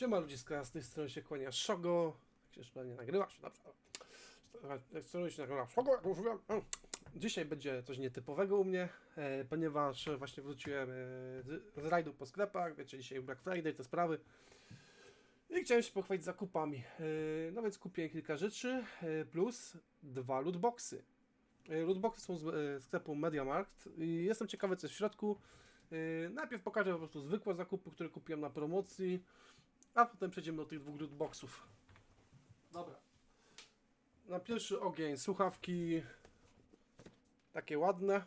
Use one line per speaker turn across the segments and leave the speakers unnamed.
Siema ludziska, z tej strony się kłania Szogo. Jak się jeszcze nie nagrywasz, dobrze. Z strony się nagrywa Szogo, jak mówiłem. Dzisiaj będzie coś nietypowego u mnie, e, ponieważ właśnie wróciłem e, z, rajdu po sklepach, wiecie, dzisiaj Black Friday, te sprawy. I chciałem się pochwalić zakupami. E, no więc kupiłem kilka rzeczy, plus dwa lootboxy. Lootboxy są z sklepu MediaMarkt i jestem ciekawy co jest w środku. Najpierw pokażę po prostu zwykłe zakupy, które kupiłem na promocji, a potem przejdziemy do tych dwóch lootboxów. Dobra. Na pierwszy ogień słuchawki takie ładne.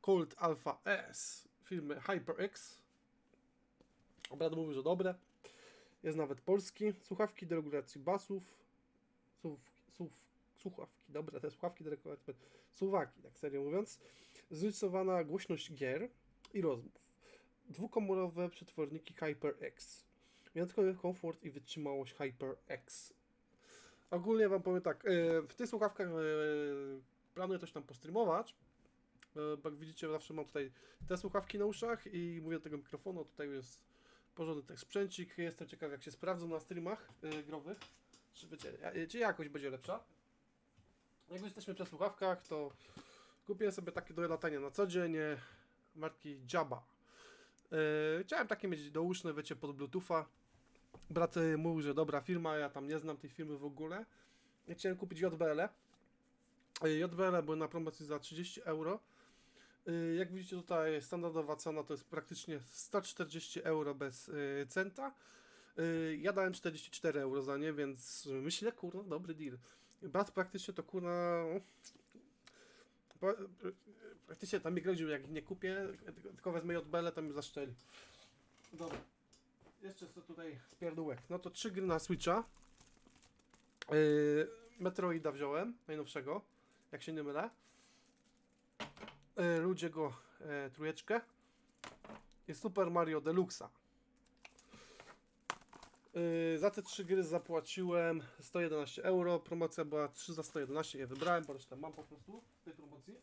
Colt Alpha S firmy HyperX. Obrad mówił, że dobre. Jest nawet polski. Słuchawki do regulacji basów. Słuch, słuch, słuchawki, dobre te słuchawki do regulacji Suwaki, tak serio mówiąc. Zróżnicowana głośność gier i rozmów. Dwukomorowe przetworniki HyperX. Wyjątkowy komfort i wytrzymałość HyperX. Ogólnie Wam powiem tak, e, w tych słuchawkach e, planuję coś tam postreamować, e, jak widzicie zawsze mam tutaj te słuchawki na uszach i mówię do tego mikrofonu, tutaj jest porządny ten sprzęcik, jestem ciekaw jak się sprawdzą na streamach growych, czy, wiecie, e, czy jakość będzie lepsza. Jak jesteśmy przy słuchawkach, to kupiłem sobie takie do latania na co dzień marki Jabba. E, Chciałem takie mieć douszne, wiecie, pod Bluetootha. Brat e, mówił, że dobra firma, ja tam nie znam tej firmy w ogóle. Ja chciałem kupić JBL. -e. E, JBL były na promocji za 30 euro. E, Jak widzicie tutaj standardowa cena to jest praktycznie 140 euro bez e, centa. E, Ja dałem 44 euro za nie, więc myślę, kurno, dobry deal. Brat praktycznie to kurna... pa- Praktycznie tam mi groził, jak nie kupię, tylko- wezmę JBL, to mi zaszczeli. Dobra. Jeszcze co tutaj z pierdółek. No to trzy gry na Switcha. Yy, Metroida wziąłem, najnowszego, jak się nie mylę. Yy, Ludziego yy, trójeczkę. I Super Mario Deluxa. Yy, za te trzy gry zapłaciłem 111 euro. Promocja była 3 za 111, je wybrałem, bo resztę mam po prostu w tej promocji.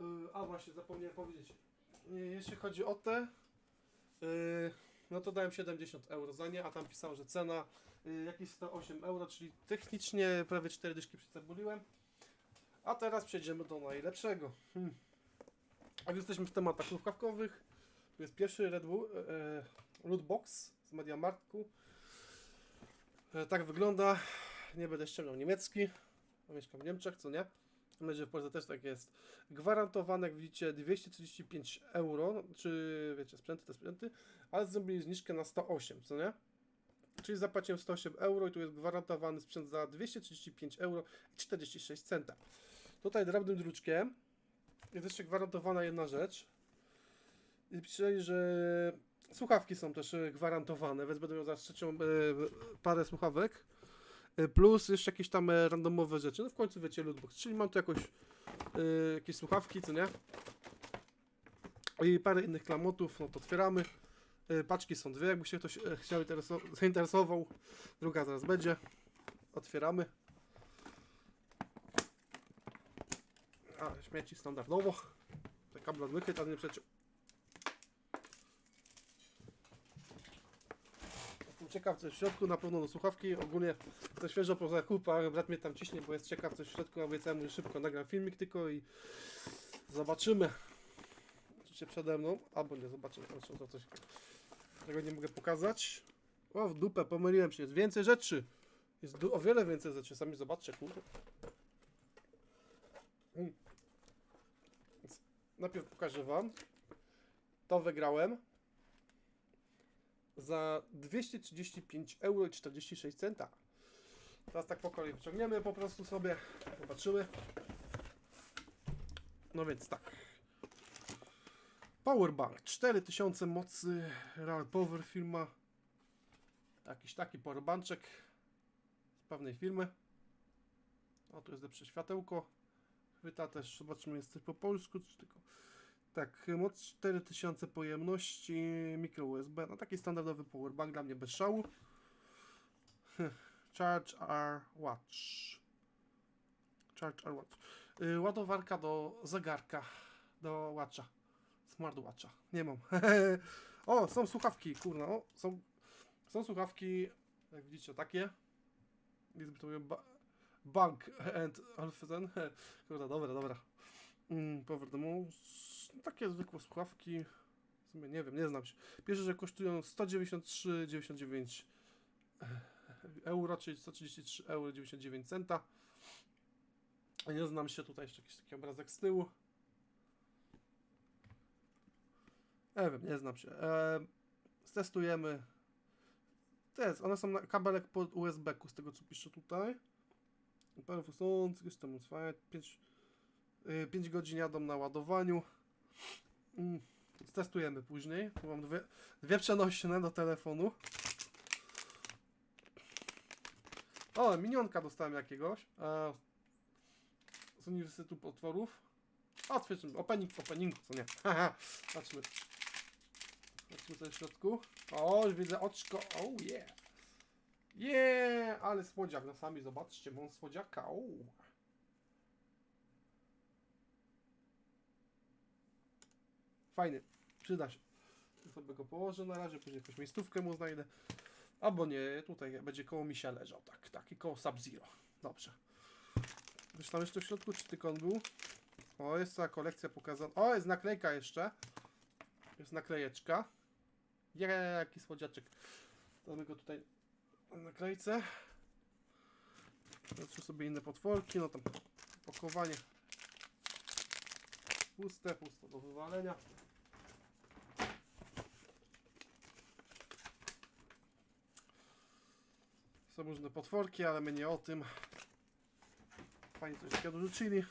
Yy, a właśnie, zapomniałem powiedzieć. Yy, jeśli chodzi o te, no to dałem 70 euro za nie, a tam pisało, że cena jakieś 108 euro, czyli technicznie prawie 4 dyszki przycebuliłem. A teraz przejdziemy do najlepszego. Hmm. Jak jesteśmy w tematach słuchawkowych, to jest pierwszy Red Bull, e, Lootbox z Mediamarktku. E, tak wygląda. Nie będę ściągnął niemiecki. Mieszkam w Niemczech, co nie? Mam nadzieję, że w Polsce też tak jest. Gwarantowane, jak widzicie, 235 euro, czy wiecie, sprzęty te sprzęty, ale zrobili zniżkę na 108, co nie? Czyli zapłaciłem 108 euro i tu jest gwarantowany sprzęt za 235 euro i 46 centa. Tutaj drobnym druczkiem jest jeszcze gwarantowana jedna rzecz. I pisali, że słuchawki są też e, gwarantowane, więc będę miał za trzecią e, parę słuchawek. E, Plus jeszcze jakieś tam randomowe rzeczy. No w końcu wiecie, lootbox. Czyli mam tu jakoś jakieś słuchawki, co nie? I parę innych klamotów, no to otwieramy. Paczki są dwie, jakby się ktoś chciał intereso- zainteresował. Druga zaraz będzie. Otwieramy. A, śmieci standardowo. Te kable odmychy, tam nie. Jestem ciekaw co jest w środku, na pewno do słuchawki. Ogólnie to świeżo po zakupach, brat mnie tam ciśnie, bo jest ciekaw co jest w środku. Obiecałem że szybko nagram filmik tylko i zobaczymy. Czy się przede mną, albo nie, zobaczymy. To coś, tego nie mogę pokazać. O, w dupę, pomyliłem się, jest więcej rzeczy. Jest o wiele więcej rzeczy, sami zobaczcie, kurde. Mm. Najpierw pokażę wam. To wygrałem za 235 euro i 46 centa. Teraz tak po kolei wyciągniemy po prostu sobie. Zobaczymy. No więc tak. Powerbank 4000 mocy Real Power firma. Jakiś taki powerbanczek z pewnej firmy. O, tu jest lepsze światełko. Chwyta też, zobaczymy, jest coś po polsku, czy tylko. Tak, moc 4000 pojemności, mikro USB, no taki standardowy powerbank dla mnie bez szału. Charge R Watch. Charge R Watch. Y, ładowarka do zegarka, do Watcha. Smartwatcha. Nie mam. O, są słuchawki, kurna, o, są, są słuchawki, jak widzicie, takie. Jest to ba, Bug and Alphen. Kurna, dobra, dobra. Mm, powrót do Takie zwykłe słuchawki. W sumie nie wiem, nie znam się. Pierwsze, że kosztują 193,99 euro, czyli 133 euro 99 centa. Nie znam się, tutaj jeszcze jakiś taki obrazek z tyłu. Nie wiem, nie znam się. E, stestujemy. To jest, one są na kabelek pod USB-ku, z tego co pisze tutaj. Parę fusących, jestem 5, 5 godzin jadą na ładowaniu. Mm, Stestujemy później. Mam dwie, dwie przenośne do telefonu. O, minionka dostałem jakiegoś. E, z Uniwersytetu Potworów. Otwierzmy. Opening w openingu, co nie? Patrzmy. Patrzmy co w środku. O, już widzę oczko. Oh yeah. Yeah, ale słodziak. No sami zobaczcie, mam słodziaka. O. Fajny. Przyda się. Tu sobie go położę na razie, później jakąś miejscówkę mu znajdę. Albo nie, tutaj będzie koło misia leżał, tak, taki koło Sub-Zero. Dobrze. Coś tam jeszcze w środku, czy tylko on był? O, jest cała kolekcja pokazana. O, jest naklejka jeszcze. Jest naklejeczka. Je, jaki słodziaczek. Damy go tutaj na naklejce. Zobaczmy sobie inne potworki, no tam pakowanie. Puste, puste do wywalenia. Są różne potworki, ale my nie o tym. Fajnie coś takiego dorzucili.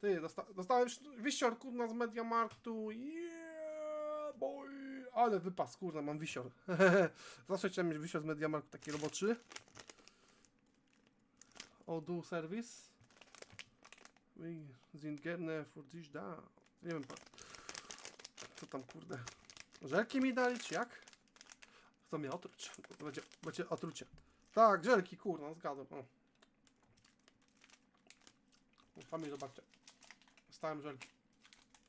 Ty, dosta dostałem wisior kurna z Mediamarktu. Yeah, boy! Ale wypas, kurna, mam wisior. Zawsze chciałem mieć wisior z Mediamarktu, taki roboczy. Odoo Service. We sind gerne für dich da. Nie wiem, co tam, kurde. Żelki mi dali, czy jak? Chcą mnie otruć. To będzie, będzie otrucie. Tak, żelki, kurna, no zgadzam. O. Sami zobaczcie. Stałem żelki.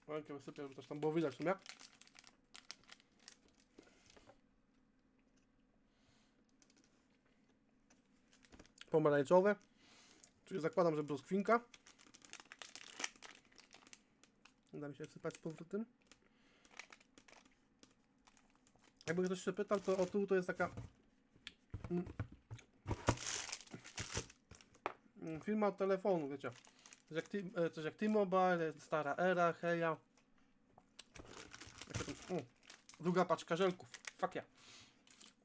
Rękę wysypię, żeby też tam było widać w sumie. Pomarańczowe. Czyli zakładam, że brzoskwinka. Uda mi się wsypać z powrotem. Jakby ktoś się pytał, to o tu to jest taka mm, mm, firma od telefonu, wiecie. Coś jak, T- e, jak T-Mobile, stara era, heja. O, druga paczka żelków. Fuck yeah.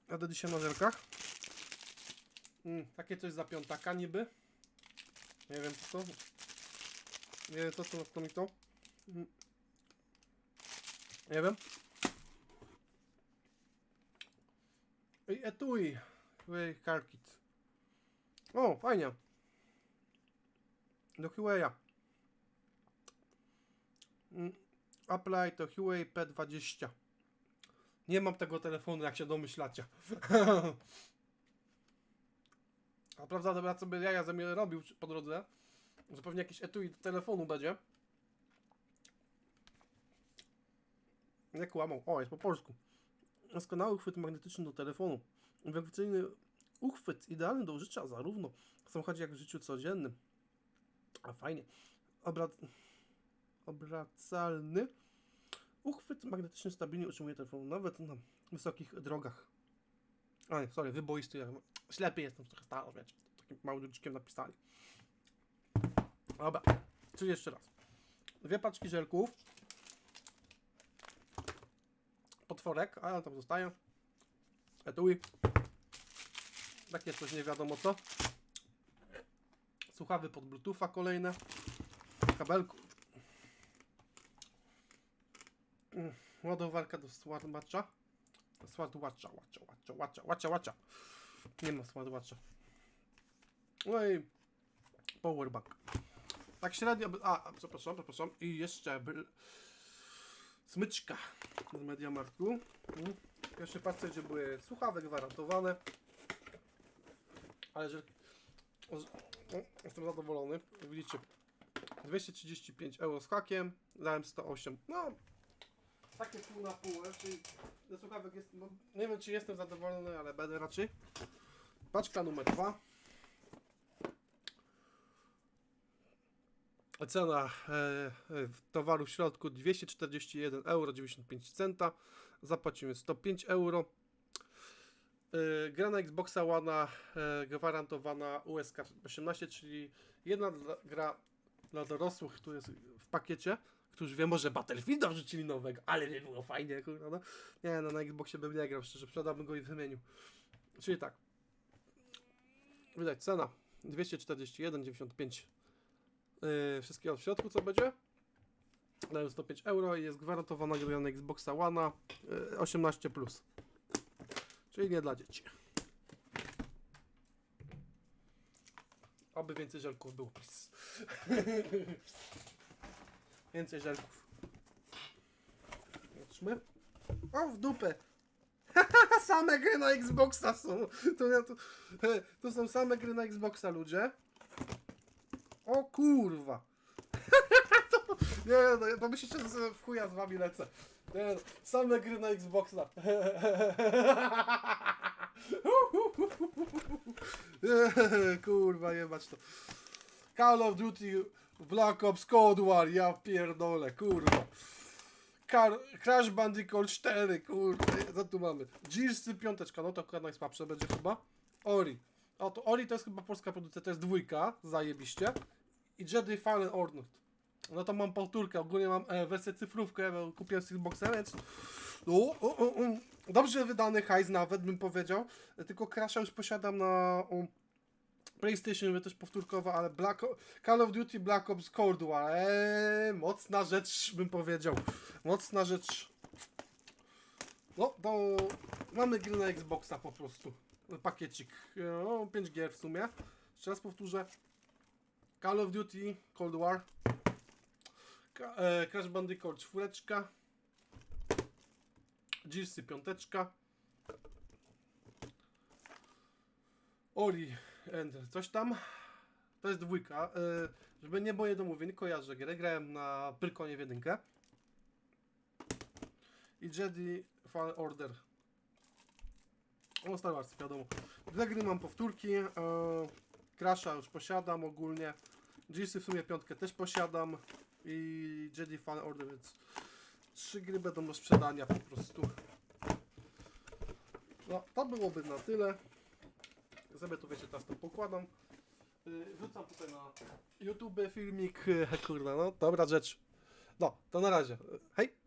Jadę dzisiaj na żelkach. Mm, takie coś za piątaka niby. Nie wiem co to. Nie wiem co to, to mi to. Mm. Nie wiem. I etui. Huawei Car Kit. O, fajnie. Do Huawei'a. Mm, Apply to Huawei P20. Nie mam tego telefonu, jak się domyślacie. A prawda, dobra, co by ja ze mnie robił po drodze, że pewnie jakiś etui do telefonu będzie. Nie kłamał. O, jest po polsku. Doskonały uchwyt magnetyczny do telefonu. Perfekcyjny uchwyt, idealny do użycia zarówno w samochodzie, jak w życiu codziennym. A fajnie. Obra... Obracalny. Uchwyt magnetyczny stabilnie utrzymuje telefon nawet na wysokich drogach. A nie, sorry, wyboisty. Ja ślepy jestem, trochę staro, wiecie. Takim małym druczkiem napisali. Dobra, czyli jeszcze raz. Dwie paczki żelków. Potworek, a on tam zostaje. Etui. Takie coś nie wiadomo co. Słuchawy pod Bluetootha kolejne. Kabelku. Mm, Ładowarka do smartwatcha. Smartwatcha, watcha, watcha, watcha, watcha, watcha. Nie ma smartwatcha. No i powerbank. Tak średnio. a, przepraszam, przepraszam. I jeszcze bl... smyczka z Mediamarktu. Mm. W pierwszej paczce, gdzie były słuchawy gwarantowane. Ale że. Jestem zadowolony. Widzicie, 235 euro z hakiem. Dałem 108. No. takie pół na pół, czyli ze słuchawek jest, no, nie wiem czy jestem zadowolony, ale będę raczej. Paczka numer dwa. Cena e, e, towaru w środku 241 euro 95 centa. Zapłacimy 105 euro. E, gra na Xboxa One gwarantowana USK 18, czyli jedna gra dla dorosłych, która jest w pakiecie, którzy wiem, może Battlefielda wrzucili nowego, ale nie było fajnie, kurwa, no. Nie, no na Xboxie bym nie grał, szczerze, sprzedałbym go i wymienił. Czyli tak. Widać, cena 241,95 yy, wszystkiego w środku, co będzie. Dają 105 euro i jest gwarantowana gra na Xboxa One yy, 18+. Plus. Czyli nie dla dzieci. Oby więcej żelków było, please. Więcej żelków. Patrzmy. O, w dupę. same gry na Xboxa są. To, to, to są same gry na Xboxa, ludzie. O kurwa. nie, no, to myślicie, że w chuja z wami lecę. Nie, no, same gry na Xboxa. Kurwa, jebać to. Call of Duty Black Ops Cold War, ja pierdolę, kurwa. Car Crash Bandicoot 4, kurde, co tu mamy? Gearsy piąteczka, no to akurat najsłabsze będzie chyba. Ori. O, to Ori to jest chyba polska produkcja, to jest dwójka, zajebiście. I Jedi Fallen Order. No to mam powtórkę, ogólnie mam e, wersję cyfrówkę, bo kupiłem Steelboxa, więc... O, o, o, o. Dobrze wydany hajs nawet, bym powiedział. Tylko Crasha już posiadam na... PlayStation mówię też powtórkowa, ale Black O- Call of Duty Black Ops Cold War. Eee, mocna rzecz, bym powiedział. Mocna rzecz. No, to mamy gry na Xboxa po prostu. Pakiecik. No, 5 gier w sumie. Jeszcze raz powtórzę. Call of Duty Cold War. Ka- e, Crash Bandicoot 4. Gearsy 5. Ori and coś tam. To jest dwójka. E, żeby nie było niedomówień, kojarzę grę. Grałem na Pyrkonie w jedynkę. I Jedi Fallen Order. O, Star Wars, wiadomo. Dwie gry mam powtórki. E, Crasha już posiadam ogólnie. Gearsy w sumie piątkę też posiadam. I Jedi Fallen Order, więc trzy gry będą do sprzedania po prostu. No, to byłoby na tyle. Sobie tu wiecie, teraz to pokładam. Yy, Wrzucam tutaj na YouTube filmik. Kurde, no dobra rzecz. No, to na razie. Hej!